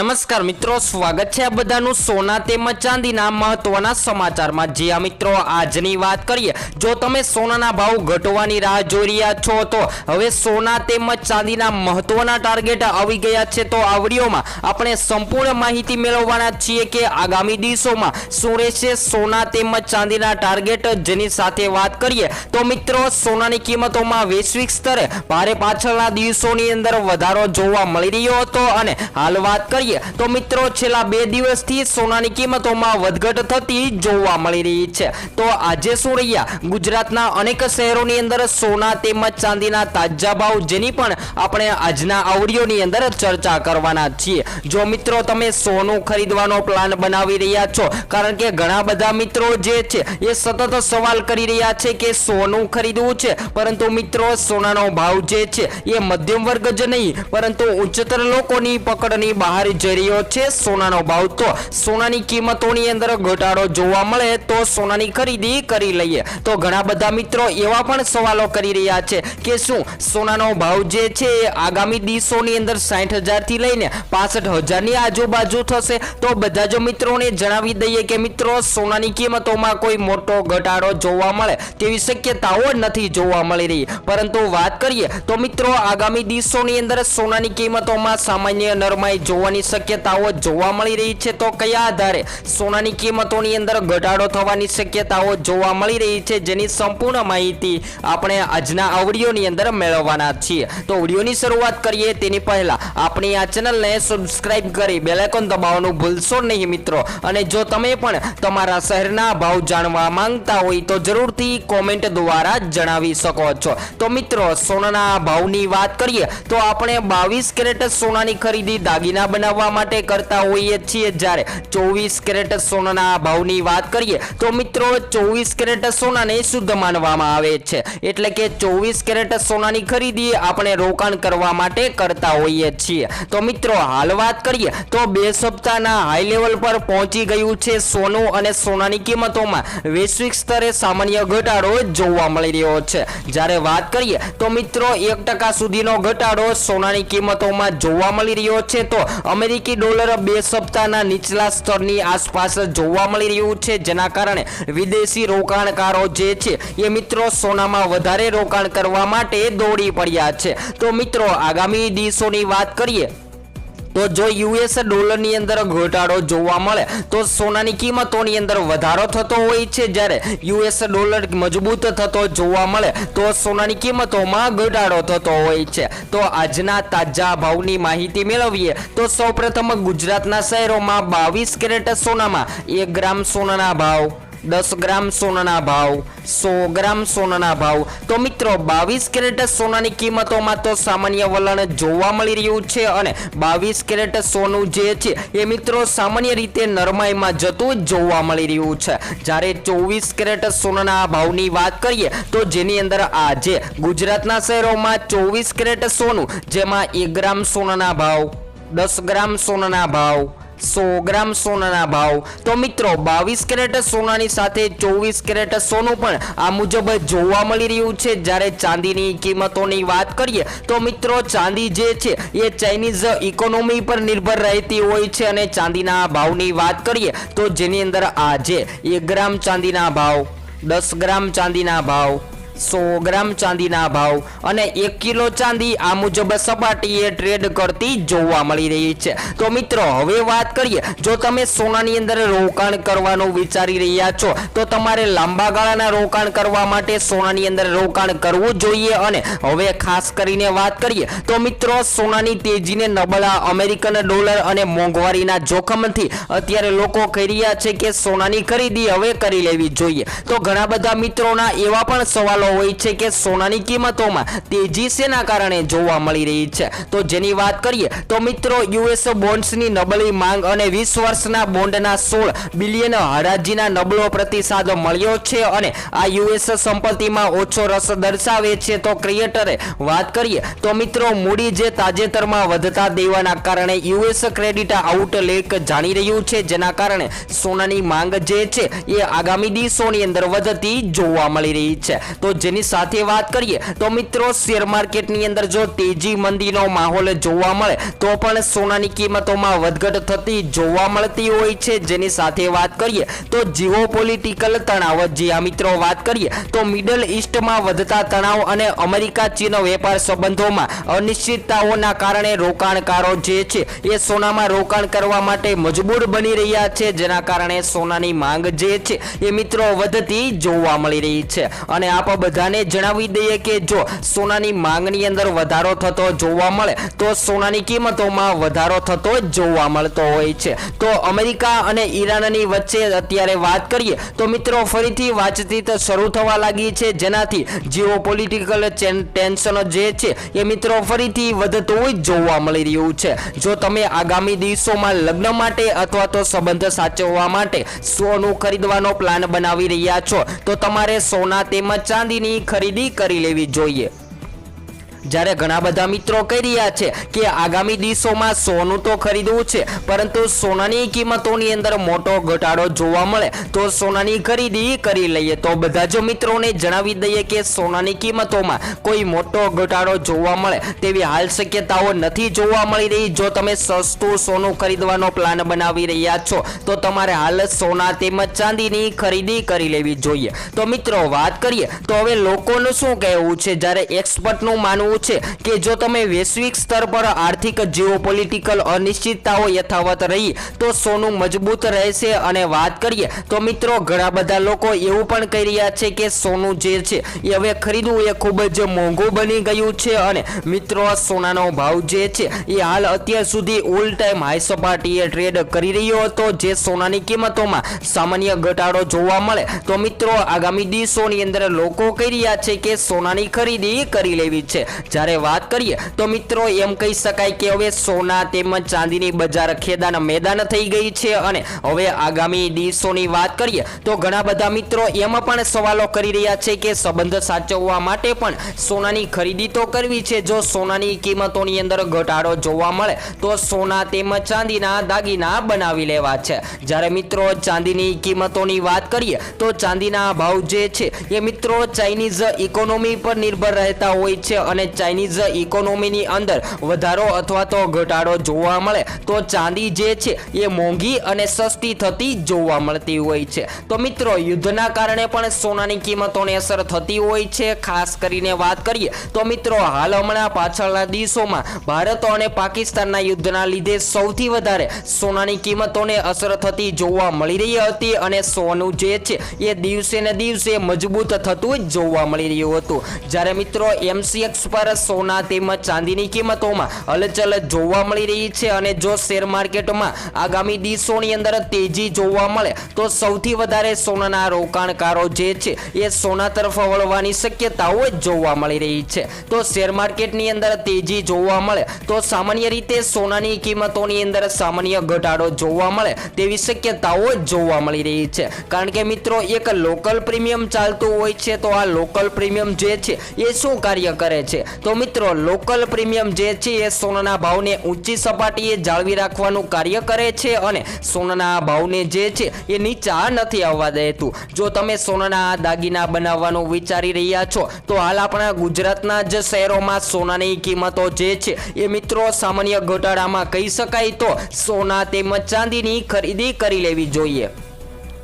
નમસ્કાર મિત્રો, સ્વાગત છે આ બધાનું સોના તેમજ ચાંદીના મહત્વના સમાચારમાં. જે આ મિત્રો, આજની વાત કરીએ, જો તમે સોનાના ભાવ ઘટવાની રાહ જોઈ રહ્યા છો, તો હવે સોના તેમજ ચાંદીના મહત્વના ટાર્ગેટ આવી ગયા છે. તો આ વિડીયોમાં આપણે સંપૂર્ણ માહિતી મેળવવાના છીએ કે આગામી દિવસોમાં શું રહેશે સોના તેમજ ચાંદીના ટાર્ગેટ. જેની સાથે વાત કરીએ, તો મિત્રો, સોનાની કિંમતોમાં વૈશ્વિક સ્તરે ભારે પાછળના દિવસોની અંદર વધારો જોવા મળી રહ્યો હતો. અને હાલ વાત કરીએ તો મિત્રો, છેલ્લા બે દિવસથી સોનાની કિંમતોમાં વધઘટ થતી જોવા મળી રહી છે. તો આજે શું રહ્યા? ગુજરાતના અનેક શહેરોની અંદર સોના તેમજ ચાંદીના તાજા ભાવ જેની પણ આપણે આજના આવડીઓની અંદર ચર્ચા કરવાના છીએ. જો મિત્રો, તમે સોનું ખરીદવાનો પ્લાન બનાવી રહ્યા છો, કારણ કે ઘણા બધા મિત્રો જે છે, એ સતત સવાલ કરી રહ્યા છે કે સોનું ખરીદવું છે. પરંતુ મિત્રો, સોનાનો ભાવ જે છે, એ મધ્યમ વર્ગ જ નહીં, પરંતુ ઉચ્ચતર લોકોની પકડની બહાર જઈ રહ્યો છે સોનાનો ભાવ તો સોનાની કિંમતોની અંદર ઘટાડો જોવા મળે તો સોનાની ખરીદી કરી લઈએ. તો ઘણા બધા મિત્રો એવા પણ સવાલો કરી રહ્યા છે કે શું સોનાનો ભાવ જે છે એ આગામી દિવસોની અંદર સાઠ હજારથી લઈને પાસઠ હજારની આજુબાજુ થશે. તો બધા જ મિત્રોને જણાવી દઈએ કે મિત્રો, સોનાની કિંમતોમાં કોઈ મોટો ઘટાડો જોવા મળે તેવી શક્યતાઓ નથી જોવા મળી રહી. પરંતુ વાત કરીએ તો મિત્રો, આગામી દિવસોની અંદર સોનાની કિંમતોમાં સામાન્ય નરમાઈ જોવાની શક્યતાઓ જોવા મળી રહી છે, તો કયા આધારે સોનાની કિંમતોની અંદર ઘટાડો થવાની શક્યતાઓ જોવા મળી રહી છે, જેની સંપૂર્ણ માહિતી આપણે આજના આ અંદર મેળવવાના છીએ. તો ઓડિયોની શરૂઆત કરીએ, તેની પહેલા આપણી આ ચેનલને સબસ્ક્રાઈબ કરી બેલાઇકોન દબાવવાનું ભૂલશો નહીં મિત્રો. અને જો તમે પણ તમારા શહેરના ભાવ જાણવા માંગતા હોય, તો જરૂરથી કોમેન્ટ દ્વારા જણાવી શકો છો. તો મિત્રો, સોનાના ભાવની વાત કરીએ, તો આપણે બાવીસ કેરેટ સોનાની ખરીદી દાગીના બનાવવા માટે કરતા હોઈએ છીએ જ્યારે ચોવીસ કેરેટ સોનાના ભાવની વાત કરીએ તો મિત્રો ચોવીસ કેરેટ સોનાને શુદ્ધ માનવામાં આવે છે. એટલે કે ચોવીસ કેરેટ સોનાની ખરીદી આપણે રોકાણ કરવા માટે કરતા હોઈએ છીએ. તો મિત્રો હાલ વાત કરીએ તો બે સપ્તાહના હાઈ લેવલ પર પહોંચી ગયું છે સોનું અને સોનાની કિંમતોમાં. વૈશ્વિક સ્તરે સામાન્ય ઘટાડો જોવા મળી રહ્યો છે. જ્યારે વાત કરીએ તો મિત્રો એક ટકા સુધીનો ઘટાડો સોનાની કિંમતોમાં જોવા મળી રહ્યો છે તો અમેરિકી ડોલર બે સપ્તાહના નીચલા સ્તરની આસપાસ જોવા મળી રહ્યું છે, જેના કારણે વિદેશી રોકાણકારો જે છે, એ મિત્રો સોનામાં વધારે રોકાણ કરવા માટે દોડી પડ્યા છે. તો મિત્રો, આગામી દિવસોની વાત કરીએ તો જો યુએસ ડોલરની અંદર ઘટાડો જોવા મળે, તો સોનાની કિંમતોની અંદર વધારો થતો હોય છે. જ્યારે યુએસ ડોલર મજબૂત થતો જોવા મળે, તો સોનાની કિંમતોમાં ઘટાડો થતો હોય છે. તો આજના તાજા ભાવની માહિતી મેળવીએ, તો સૌપ્રથમ ગુજરાતના શહેરોમાં બાવીસ કેરેટ સોનામાં એક ગ્રામ સોનાના ભાવ દસ ગ્રામ સોનાના ભાવ, સો ગ્રામ સોનાના ભાવ. તો મિત્રો, બાવીસ કેરેટ સોનાની કિંમતોમાં તો સામાન્ય વલણ જોવા મળી રહ્યું છે અને બાવીસ કેરેટ સોનું જે છે, એ મિત્રો સામાન્ય રીતે નરમાઈમાં જતું જોવા મળી રહ્યું છે. જ્યારે ચોવીસ કેરેટ સોનાના ભાવની વાત કરીએ, તો જેની અંદર આજે ગુજરાતના શહેરોમાં ચોવીસ કેરેટ સોનું, જેમાં એક ગ્રામ સોનાના ભાવ, દસ ગ્રામ સોનાના ભાવ સો ગ્રામ સોનાના ભાવ. તો મિત્રો, બાવીસ કેરેટ સોનાની સાથે ચોવીસ કેરેટ સોનું પણ આ મુજબ જોવા મળી રહ્યું છે. જ્યારે ચાંદીની કિંમતોની વાત કરીએ, તો મિત્રો, ચાંદી જે છે, એ ચાઇનીઝ ઇકોનોમી પર નિર્ભર રહેતી હોય છે અને ચાંદીના ભાવની વાત કરીએ, તો જેની અંદર આજે એક ગ્રામ ચાંદીના ભાવ, દસ ગ્રામ ચાંદીના ભાવ સો ગ્રામ ચાંદીના ભાવ અને એક કિલો ચાંદી આ મુજબ સપાટીએ ટ્રેડ કરતી જોવા મળી રહી છે. તો મિત્રો, હવે વાત કરીએ. જો તમે સોનાની અંદર રોકાણ કરવાનું વિચારી રહ્યા છો, તો તમારે લાંબા ગાળાના રોકાણ કરવા માટે સોનાની અંદર રોકાણ કરવું જોઈએ. અને હવે ખાસ કરીને વાત કરીએ, તો મિત્રો, સોનાની તેજીને નબળા અમેરિકન ડોલર અને મોંઘવારીના જોખમથી અત્યારે લોકો કહી રહ્યા છે કે સોનાની ખરીદી હવે કરી લેવી જોઈએ. તો ઘણા બધા મિત્રોના એવા પણ સવાલો હોય છે કે સોનાની કિંમતોમાં તેજી શેના કારણે જોવા મળી રહી છે? તો જેની વાત કરીએ, તો મિત્રો, યુએસ બોન્ડ્સની નબળી માંગ અને વીસ વર્ષના બોન્ડના સોળ બિલિયન હરાજીના નબળો પ્રતિસાદ મળ્યો છે અને આ યુએસ સંપત્તિમાં ઓછો રસ દર્શાવે છે. તો ક્રિએટરે વાત કરીએ, તો મિત્રો, મૂડી જે તાજેતરમાં વધતા દેવાના કારણે યુએસ ક્રેડિટ આઉટલેક જાણી રહ્યું છે. જેના કારણે સોનાની માંગ જે છે, એ આગામી દિવસોની અંદર વધતી જોવા મળી રહી છે. તો જેની સાથે વાત કરીએ, તો મિત્રો શેર માર્કેટની અંદર જો તેજી મંદીનો માહોલ જોવા મળે, તો પણ સોનાની કિંમતોમાં વધઘટ થતી જોવા મળતી હોય છે. જેની સાથે વાત કરીએ, તો જીઓ પોલિટિકલ તણાવ જે આ મિત્રો વાત કરીએ, તો મિડલ ઇસ્ટમાં વધતા તણાવ અને અમેરિકા ચીન વેપાર સંબંધોમાં અનિશ્ચિતતાઓના કારણે રોકાણકારો જે છે, એ સોનામાં રોકાણ કરવા માટે મજબૂર બની રહ્યા છે. જેના કારણે સોનાની માંગ જે છે, એ મિત્રો વધતી જોવા મળી રહી છે. અને આપ બધાને જણાવી દઈએ કે જો સોનાની માંગની અંદર વધારો થતો જોવા મળે, તો સોનાની કિંમતોમાં વધારો થતો જોવા મળતો હોય છે. તો અમેરિકા અને ઈરાનની વચ્ચે અત્યારે વાત કરીએ, તો મિત્રો ફરીથી વાતચીત શરૂ થવા લાગી છે. જેનાથી જીઓ પોલિટિકલ ટેન્શન જે છે, એ મિત્રો ફરીથી વધતું જોવા મળી રહ્યું છે. જો તમે આગામી દિવસોમાં લગ્ન માટે અથવા તો સંબંધ સાચવવા માટે સોનું ખરીદવાનો પ્લાન બનાવી રહ્યા છો, તો તમારે સોના તેમજ ચાંદીની ખરીદી કરી લેવી જોઈએ. જ્યારે ઘણા બધા મિત્રો કહી રહ્યા છે કે આગામી દિવસોમાં સોનું તો ખરીદવું છે, પરંતુ સોનાની કિંમતોની અંદર મોટો ઘટાડો જોવા મળે. તો સોનાની ખરીદી કરી લઈએ. તો બધા જ મિત્રોને જણાવી દઈએ કે સોનાની કિંમતોમાં કોઈ મોટો ઘટાડો જોવા મળે તેવી હાલ શક્યતાઓ નથી જોવા મળી રહી. જો તમે સસ્તું સોનું ખરીદવાનો પ્લાન બનાવી રહ્યા છો, તો તમારે હાલ સોના તેમજ ચાંદીની ખરીદી કરી લેવી જોઈએ. તો મિત્રો વાત કરીએ, તો હવે લોકોનું શું કહેવું છે? જ્યારે એક્સપર્ટનું માનવું છે કે જો તમે વૈશ્વિક સ્તર પર આર્થિક જીઓપોલિટિકલ અનિશ્ચિતતાઓ યથાવત રહી, તો સોનું મજબૂત રહેશે અને વાત કરીએ તો મિત્રો ઘણા બધા લોકો એવું પણ કહી રહ્યા છે કે સોનું જે છે. એ હવે ખરીદવું એ ખૂબ જ મોંઘું બની ગયું છે અને મિત્રો સોનાનો ભાવ જે છે એ હાલ અત્યાર સુધી ઓલ ટાઈમ હાઈ સપાટીએ ટ્રેડ કરી રહ્યો હતો. જે સોનાની કિંમતોમાં સામાન્ય ઘટાડો જોવા મળે. તો મિત્રો આગામી દિવસોની અંદર લોકો કહી રહ્યા છે કે સોનાની ખરીદી કરી લેવી છે. જ્યારે વાત કરીએ તો મિત્રો એમ કહી શકાય કે હવે સોના તેમજ ચાંદીની બજાર ખેદાન મેદાન થઈ ગઈ છે અને હવે આગામી દિવસોની વાત કરીએ તો ઘણા બધા મિત્રો એમાં પણ સવાલો કરી રહ્યા છે કે સંબંધ સાચવવા માટે પણ સોનાની ખરીદી તો કરવી છે. જો સોનાની કિંમતોની અંદર ઘટાડો જોવા મળે તો સોના તેમજ ચાંદીના દાગીના બનાવી લેવા છે. જ્યારે મિત્રો ચાંદીની કિંમતોની વાત કરીએ તો ચાંદીના ભાવ જે છે એ મિત્રો ચાઇનીઝ ઇકોનોમી પર નિર્ભર રહેતા હોય છે અને ચાઇનીઝ ઇકોનોમીની અંદર વધારો અથવા તો ઘટાડો જોવા મળે. તો ચાંદી જે છે એ મોંઘી અને સસ્તી થતી જોવા મળતી હોય છે. તો મિત્રો, યુદ્ધના કારણે પણ સોનાની કિંમતોને અસર થતી હોય છે. ખાસ કરીને વાત કરીએ તો મિત્રો, હાલ હમણાં પાછળના દિવસોમાં ભારત અને પાકિસ્તાનના યુદ્ધના લીધે સૌથી વધારે સોનાની કિંમતોને અસર થતી જોવા મળી રહી હતી અને સોનું જે છે એ દિવસે ને દિવસે મજબૂત થતું જોવા મળી રહ્યું હતું. જ્યારે મિત્રો એમસીએક્સ પર સોના તેમજ ચાંદીની કિંમતોમાં હલચલ જોવા મળી રહી છે અને જો શેર માર્કેટમાં આગામી દિવસોની અંદર તેજી જોવા મળે, તો સૌથી વધારે સોનાના રોકાણકારો જે છે એ સોના તરફ વળવાની શક્યતાઓ જ જોવા મળી રહી છે. તો શેર માર્કેટની અંદર તેજી જોવા મળે, તો સામાન્ય રીતે સોનાની કિંમતોની અંદર સામાન્ય ઘટાડો જોવા મળે તેવી શક્યતાઓ જ જોવા મળી રહી છે. કારણ કે મિત્રો, એક લોકલ પ્રીમિયમ ચાલતું હોય છે, તો આ લોકલ પ્રીમિયમ જે છે એ શું કાર્ય કરે છે? તો મિત્રો લોકલ પ્રીમિયમ જે છે એ સોનાના ભાવને ઊંચી સપાટીએ જાળવી રાખવાનું કાર્ય કરે છે અને સોનાના ભાવને જે છે એ નીચા નથી આવવા દેતું. જો તમે સોનાના દાગીના બનાવવાનું વિચારી રહ્યા છો, તો હાલ આપણા ગુજરાતના જ શહેરોમાં સોનાની કિંમતો જે છે એ મિત્રો સામાન્ય ઘટાડામાં કહી શકાય તો સોના તેમજ ચાંદીની ખરીદી કરી લેવી જોઈએ.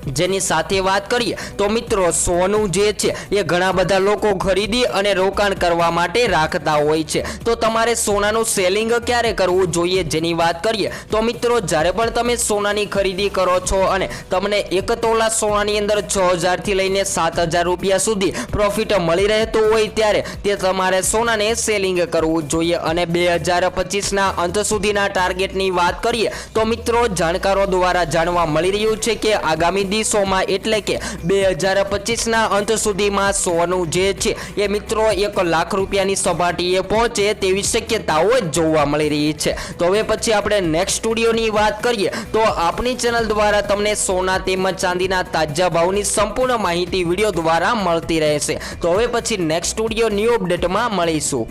જેની સાથે વાત કરીએ તો મિત્રો, સોનું જે છે, એ ઘણા બધા લોકો ખરીદી અને રોકાણ કરવા માટે રાખતા હોય છે. તો તમારે સોનાનું સેલિંગ ક્યારે કરવું જોઈએ જેની વાત કરીએ? તો મિત્રો, જ્યારે પણ તમે સોનાની ખરીદી કરો છો અને તમને એક તોલા સોનાની અંદર છ હજારથી લઈને સાત હજાર રૂપિયા સુધી પ્રોફિટ મળી રહેતું હોય ત્યારે તે તમારે સોનાને સેલિંગ કરવું જોઈએ. અને બે હજાર પચીસના અંત સુધીના ટાર્ગેટની વાત કરીએ તો મિત્રો, જાણકારો દ્વારા જાણવા મળી રહ્યું છે કે આગામી દિવસોમાં એટલે કે બે હજાર પચીસના અંત સુધીમાં સોનું જે છે એ મિત્રો એક લાખ રૂપિયાની સપાટીએ પહોંચે તેવી શક્યતાઓ જોવા મળી રહી છે. તો હવે પછી આપણે નેક્સ્ટ સ્ટુડિયોની વાત કરીએ તો આપણી ચેનલ દ્વારા તમને સોના તેમજ ચાંદીના તાજા ભાવની સંપૂર્ણ માહિતી વીડિયો દ્વારા મળતી રહેશે. તો હવે પછી નેક્સ્ટ સ્ટુડિયો ન્યૂ અપડેટમાં મળીશું.